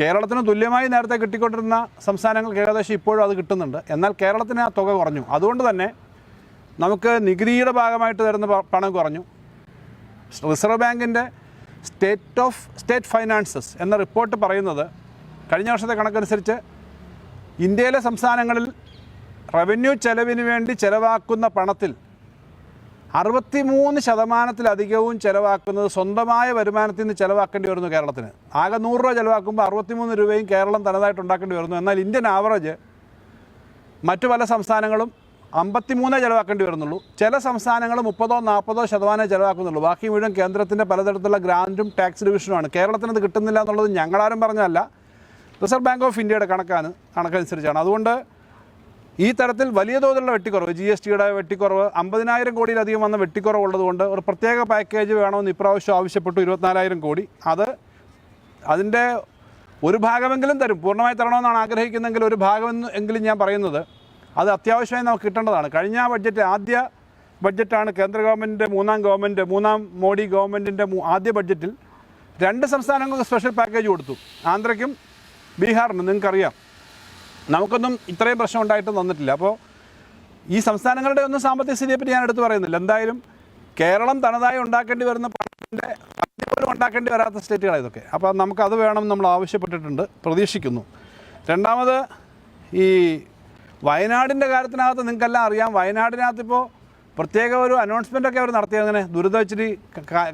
കേരളത്തിന് തുല്യമായി നേരത്തെ കിട്ടിക്കൊണ്ടിരുന്ന സംസ്ഥാനങ്ങൾക്ക് ഏകദേശം ഇപ്പോഴും അത് കിട്ടുന്നുണ്ട്. എന്നാൽ കേരളത്തിന് ആ തുക കുറഞ്ഞു. അതുകൊണ്ട് തന്നെ നമുക്ക് നികുതിയുടെ ഭാഗമായിട്ട് തരുന്ന പണം കുറഞ്ഞു. റിസർവ് ബാങ്കിന്റെ സ്റ്റേറ്റ് ഓഫ് സ്റ്റേറ്റ് ഫൈനാൻസസ് എന്ന റിപ്പോർട്ട് പറയുന്നത് കഴിഞ്ഞ വർഷത്തെ കണക്കനുസരിച്ച് ഇന്ത്യയിലെ സംസ്ഥാനങ്ങളിൽ റവന്യൂ ചെലവിന് വേണ്ടി ചെലവാക്കുന്ന പണത്തിൽ അറുപത്തിമൂന്ന് ശതമാനത്തിലധികവും ചിലവാക്കുന്നത് സ്വന്തമായ വരുമാനത്തിൽ നിന്ന് ചിലവാക്കേണ്ടി വരുന്നു കേരളത്തിന്. ആകെ നൂറ് രൂപ ചിലവാക്കുമ്പോൾ അറുപത്തിമൂന്ന് രൂപയും കേരളം തനതായിട്ട് ഉണ്ടാക്കേണ്ടി വരുന്നു. എന്നാൽ ഇന്ത്യൻ ആവറേജ് മറ്റു പല സംസ്ഥാനങ്ങളും അമ്പത്തിമൂന്നേ ചിലവാക്കേണ്ടി വരുന്നുള്ളൂ. ചില സംസ്ഥാനങ്ങൾ മുപ്പതോ നാൽപ്പതോ ശതമാനമേ ചിലവാക്കുന്നുള്ളൂ. ബാക്കി മുഴുവൻ കേന്ദ്രത്തിന്റെ പലതരത്തിലുള്ള ഗ്രാന്റും ടാക്സ് ഡിവിഷനുമാണ്. കേരളത്തിന് അത് കിട്ടുന്നില്ല എന്നുള്ളത് ഞങ്ങളാരും പറഞ്ഞതല്ല. റിസർവ് ബാങ്ക് ഓഫ് ഇന്ത്യയുടെ കണക്കാണ് കണക്കനുസരിച്ചാണ്. അതുകൊണ്ട് ഈ തരത്തിൽ വലിയ തോതിലുള്ള വെട്ടിക്കുറവ് ജി എസ് ടിയുടെ വെട്ടിക്കുറവ് അമ്പതിനായിരം കോടിയിലധികം വന്ന വെട്ടിക്കുറവ് ഉള്ളതുകൊണ്ട് ഒരു പ്രത്യേക പാക്കേജ് വേണമെന്ന് ഇപ്രാവശ്യം ആവശ്യപ്പെട്ടു ഇരുപത്തിനാലായിരം കോടി. അത് അതിന്റെ ഒരു ഭാഗമെങ്കിലും തരും പൂർണമായി തരണമെന്നാണ് ആഗ്രഹിക്കുന്നതെങ്കിൽ ഒരു ഭാഗം എങ്കിലും ഞാൻ പറയുന്നത്. അത് അത്യാവശ്യമായി നമുക്ക് കിട്ടേണ്ടതാണ്. കഴിഞ്ഞ ബഡ്ജറ്റ് ആദ്യ ബഡ്ജറ്റാണ് കേന്ദ്ര ഗവൺമെന്റിന്റെ മൂന്നാം ഗവൺമെന്റ് മൂന്നാം മോഡി ഗവൺമെന്റിന്റെ ആദ്യ ബഡ്ജറ്റിൽ രണ്ട് സംസ്ഥാനങ്ങൾക്ക് സ്പെഷ്യൽ പാക്കേജ് കൊടുത്തു. ആന്ധ്രയ്ക്കും ബീഹാറിനും നിങ്ങൾക്കറിയാം. നമുക്കൊന്നും ഇത്രയും പ്രശ്നം ഉണ്ടായിട്ട് തന്നിട്ടില്ല അപ്പോൾ ഈ സംസ്ഥാനങ്ങളുടെ ഒന്നും സാമ്പത്തിക സ്ഥിതിയെപ്പറ്റി ഞാൻ എടുത്തു പറയുന്നില്ല. എന്തായാലും കേരളം തനതായി ഉണ്ടാക്കേണ്ടി വരുന്ന പണത്തിന്റെ പോലും ഉണ്ടാക്കേണ്ടി വരാത്ത സ്റ്റേറ്റുകളാണ് ഇതൊക്കെ. അപ്പോൾ നമുക്ക് അത് വേണം നമ്മൾ ആവശ്യപ്പെട്ടിട്ടുണ്ട്. പ്രതീക്ഷിക്കുന്നു. രണ്ടാമത് ഈ വയനാടിന്റെ കാര്യത്തിനകത്ത് നിങ്ങൾക്കെല്ലാം അറിയാം. വയനാടിനകത്ത് ഇപ്പോൾ പ്രത്യേക ഒരു അനൗൺസ്മെന്റ് ഒക്കെ അവർ നടത്തിയത് അങ്ങനെ ദുരിതം ഇച്ചിരി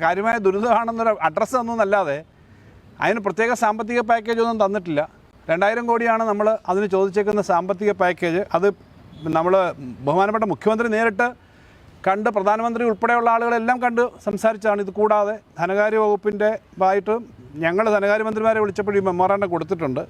കാര്യമായ ദുരിതമാണെന്നൊരു അഡ്രസ്സ് തന്നതല്ലാതെ അതിന് പ്രത്യേക സാമ്പത്തിക പാക്കേജ് ഒന്നും തന്നിട്ടില്ല. രണ്ടായിരം കോടിയാണ് നമ്മൾ അതിന് ചോദിച്ചേക്കുന്ന സാമ്പത്തിക പാക്കേജ് അത് നമ്മൾ ബഹുമാനപ്പെട്ട മുഖ്യമന്ത്രി നേരിട്ട് കണ്ട് പ്രധാനമന്ത്രി ഉൾപ്പെടെയുള്ള ആളുകളെല്ലാം കണ്ട് സംസാരിച്ചാണ്. ഇത് കൂടാതെ ധനകാര്യ വകുപ്പിന്റെ ആയിട്ട് ഞങ്ങൾ ധനകാര്യമന്ത്രിമാരെ വിളിച്ചപ്പോൾ ഈ മെമ്മോറാണ്ടം കൊടുത്തിട്ടുണ്ട്.